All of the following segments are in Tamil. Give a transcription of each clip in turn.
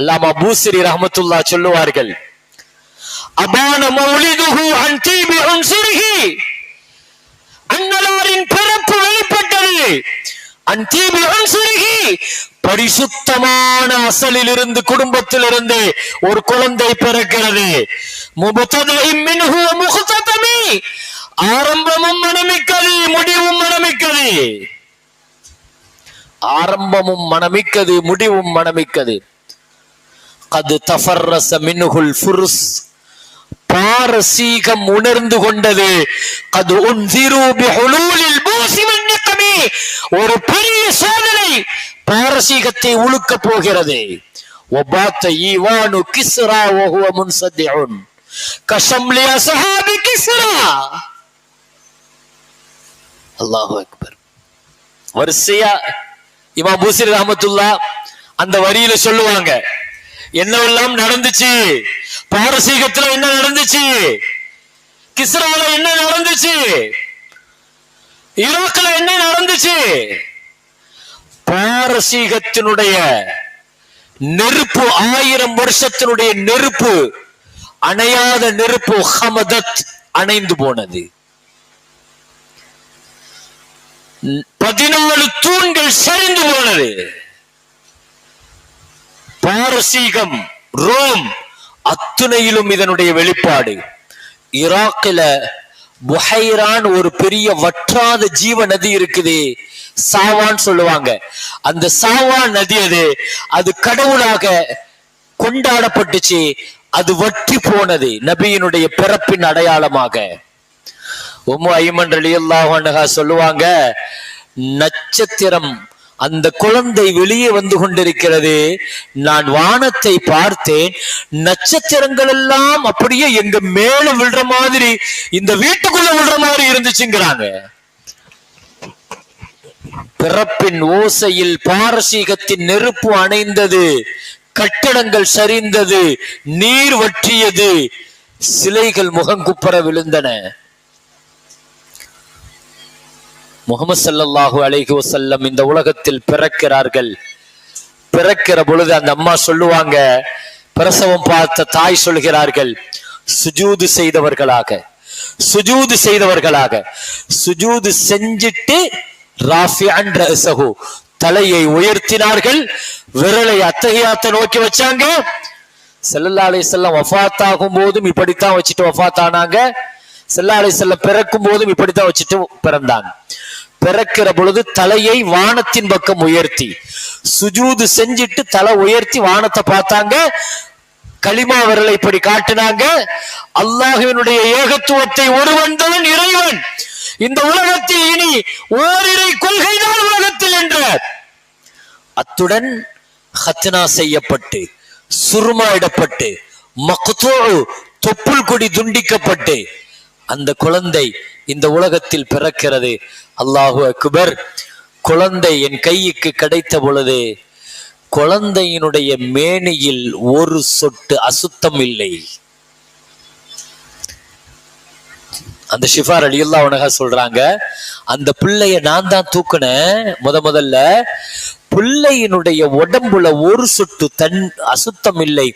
அல்லாமா பூசிரி ரஹமத்துல்லா சொல்லுவார்கள். அபான மௌலிதுஹு அன் தீபி உன்சிரிஹி அன்னலாரின் பிறப்பு வெளிப்பட்டது. அன் தீபி உன்சிரிஹி பரிசுத்தமான அசலில் இருந்து குடும்பத்திலிருந்து ஒரு குழந்தை பிறக்கிறது. ஆரம்பமும் மனமிக்கது முடிவும் மனமிக்கது. ஆரம்பமும் மனமிக்கது முடிவும் மனமிக்கது. கது தஃபர்ரச மின்ஹுல் ஃபுருஸ் பாரசீகம் உணர்ந்து கொண்டது அது உன்சிரு பிஹுலூலில் பூசி வன்னிக்கமி ஒரு பெரிய சோதனை பாரசீகத்தை உழுக்க போகிறது وبات ايوان كسرى وهو منصدع كشمل اصحاب كسرى அல்லாஹு அக்பர் வரிசையா இமாம் பூசிர் ரஹமத்துல்லா அந்த வரியில சொல்லுவாங்க என்னவெல்லாம் நடந்துச்சு? பாரசீகத்துல என்ன நடந்துச்சு? கிஸ்ரால என்ன நடந்துச்சு? ஈராக்ல என்ன நடந்துச்சு? பாரசீகத்தினுடைய நெருப்பு ஆயிரம் வருஷத்தினுடைய நெருப்பு அணையாத நெருப்பு ஹமதத் அணைந்து போனது. பதினாலு தூண்கள் சரிந்து போனது. பாரசீகம் ரோம் அத்துணையிலும் இதனுடைய வெளிப்பாடு. ஈராக்கில புஹைரான் ஒரு பெரிய வற்றாத ஜீவ நதி இருக்குது. சாவான் சொல்லுவாங்க. அந்த சாவான் நதி அது அது கடவுளாக கொண்டாடப்பட்டுச்சு. அது வற்றி போனது நபியினுடைய பிறப்பின் அடையாளமாக. உம்மு ஐமன் ரலியல்லாஹு சொல்லுவாங்க நட்சத்திரம் அந்த குழந்தை வெளியே வந்து கொண்டிருக்கிறது. நான் வானத்தை பார்த்தேன். நட்சத்திரங்கள் எல்லாம் அப்படியே எங்க மேல விழுற மாதிரி இந்த வீட்டுக்குள்ள விழுற மாதிரி இருந்துச்சுங்கிறாங்க. பிறப்பின் ஓசையில் பாரசீகத்தின் நெருப்பு அணைந்தது. கட்டடங்கள் சரிந்தது. நீர் வற்றியது. சிலைகள் முகங்குப்புற விழுந்தன. முகமது சல்லல்லாஹு அலைஹி வசல்லம் இந்த உலகத்தில் பிறக்கிறார்கள். பிறக்கிற பொழுது அந்த அம்மா சொல்லுவாங்க பிரசவம் பார்த்த தாய் சொல்கிறார்கள் சுஜூது செய்தவர்களாக சுஜூது செய்தவர்களாக சுஜூது செஞ்சிட்டு ராஃபியான் ரஸஹு தலையை உயர்த்தினார்கள் விரலை அத்தகையாத்த நோக்கி வச்சாங்க. செல்லல்லா அலைஹிஸ்ஸலாம் வஃபாத் ஆகும் போதும் இப்படித்தான் வச்சுட்டு வஃபாத் ஆனாங்க செல்லா அலைஹிஸ்ஸலாம் பிறக்கும் போதும் இப்படித்தான் வச்சுட்டு பிறந்தாங்க. பிறக்கிற பொழுது தலையை வானத்தின் பக்கம் உயர்த்தி. சுஜூது செஞ்சிட்டு தலை உயர்த்தி வானத்தை பார்த்தாங்க. களிமா விரலை இப்படி காட்டினாங்க. அல்லாஹுவினுடைய ஏகத்துவத்தை ஒருவன்தான் இறைவன். இந்த உலகத்தில் இனி ஓரிரை கொள்கைதான் உலகத்தில் என்றார் அத்துடன் ஹத்னா செய்யப்பட்டு சுருமா இடப்பட்டு மக்தூ தொப்புள் கொடி துண்டிக்கப்பட்டு அந்த குழந்தை இந்த உலகத்தில் பிறக்கிறது. அல்லாஹு அக்பர் குழந்தை என் கைக்கு கிடைத்த பொழுது குழந்தையினுடைய மேனியில் ஒரு சொட்டு அசுத்தம் இல்லை. அந்த ஷிஃபார் அல்லா உனகா சொல்றாங்க அந்த பிள்ளைய நான் தான் தூக்குனேன் முத முதல்ல. பிள்ளையினுடைய உடம்புல ஒரு சொட்டு தன் அசுத்தம் இல்லை.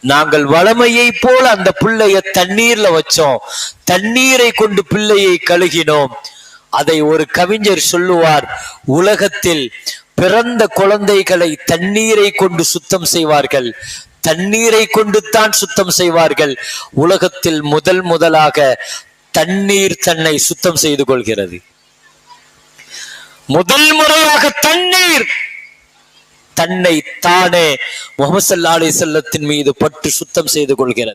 நாங்கள் வளமையை போல அந்த பிள்ளைய தண்ணீர்ல வச்சோம். தண்ணீரை கொண்டு பிள்ளையை கழுகினோம். அதை ஒரு கவிஞர் சொல்லுவார் உலகத்தில் பிறந்த குழந்தைகளை தண்ணீரை கொண்டு சுத்தம் செய்வார்கள். தண்ணீரை கொண்டு தான் சுத்தம் செய்வார்கள். உலகத்தில் முதல் முதலாக தண்ணீர் தன்னை சுத்தம் செய்து கொள்கிறது. முதல் முறையாக தண்ணீர் தன்னை தானே முகமது சல்லா அலி செல்லத்தின் மீது பட்டு சுத்தம் செய்து கொள்கிறது.